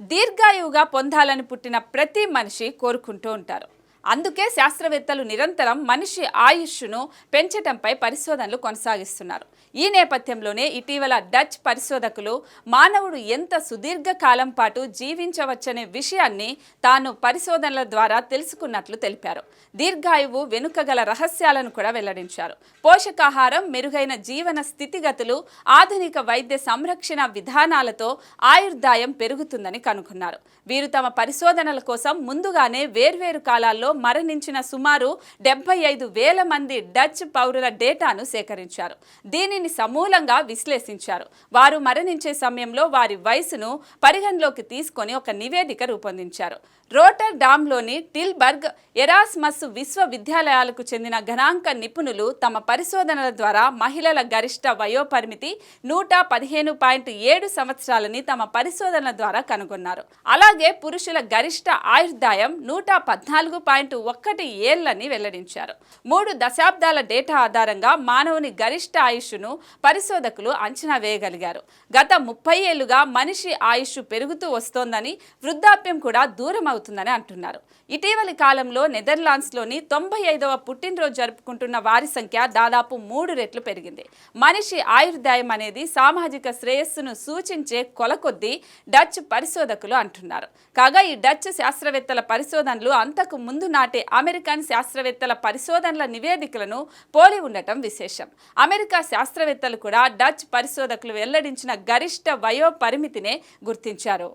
దీర్ఘాయువుగా పొందాలని పుట్టిన ప్రతి మనిషి కోరుకుంటూ ఉంటారు. అందుకే శాస్త్రవేత్తలు నిరంతరం మనిషి ఆయుష్ను పెంచటంపై పరిశోధనలు కొనసాగిస్తున్నారు. ఈ నేపథ్యంలోనే ఇటీవల డచ్ పరిశోధకులు మానవుడు ఎంత సుదీర్ఘ కాలం పాటు జీవించవచ్చనే విషయాన్ని తాను పరిశోధనల ద్వారా తెలుసుకున్నట్లు తెలిపారు. దీర్ఘాయువు వెనుక గల రహస్యాలను కూడా వెల్లడించారు. పోషకాహారం మెరుగైన జీవన స్థితిగతులు ఆధునిక వైద్య సంరక్షణ విధానాలతో ఆయుర్దాయం పెరుగుతుందని కనుగొన్నారు. వీరు తమ పరిశోధనల కోసం ముందుగానే వేర్వేరు కాలాల్లో మరణించిన సుమారు డెబ్బై ఐదు వేల మంది డచ్ పౌరుల డేటాను సేకరించారు. దీనిని సమూలంగా విశ్లేషించారు. వారు మరణించే సమయంలో వారి వయసును పరిగణలోకి తీసుకొని ఒక నివేదిక రూపొందించారు. రోటర్ డామ్లోని టిల్బర్గ్ ఎరాస్మస్ విశ్వవిద్యాలయాలకు చెందిన గణాంక నిపుణులు తమ పరిశోధనల ద్వారా మహిళల గరిష్ట వయోపరిమితి నూట పదిహేను పాయింట్ ఏడు సంవత్సరాలని తమ పరిశోధనల ద్వారా కనుగొన్నారు. అలాగే పురుషుల గరిష్ట ఆయుర్దాయం నూట పద్నాలుగు పాయింట్ పాయింట్ ఒక్కటి ఏళ్ళని వెల్లడించారు. మూడు దశాబ్దాల డేటా ఆధారంగా మానవుని గరిష్ట ఆయుష్ను పరిశోధకులు అంచనా వేయగలిగారు. గత ముప్పై ఏళ్ళుగా మనిషి ఆయుష్ పెరుగుతూ వస్తోందని వృద్ధాప్యం కూడా దూరం అవుతుందని అంటున్నారు. ఇటీవలి కాలంలో నెదర్లాండ్స్లోని తొంభై ఐదవ పుట్టినరోజు జరుపుకుంటున్న వారి సంఖ్య దాదాపు మూడు రెట్లు పెరిగింది. మనిషి ఆయుర్దాయం అనేది సామాజిక శ్రేయస్సును సూచించే కొలకొద్దీ డచ్ పరిశోధకులు అంటున్నారు. కాగా ఈ డచ్ శాస్త్రవేత్తల పరిశోధనలు అంతకు ముందు నాటి అమెరికన్ శాస్త్రవేత్తల పరిశోధనల నివేదికలను పోలి ఉండటం విశేషం. అమెరికా శాస్త్రవేత్తలు కూడా డచ్ పరిశోధకులు వెల్లడించిన గరిష్ట వయో పరిమితినే గుర్తించారు.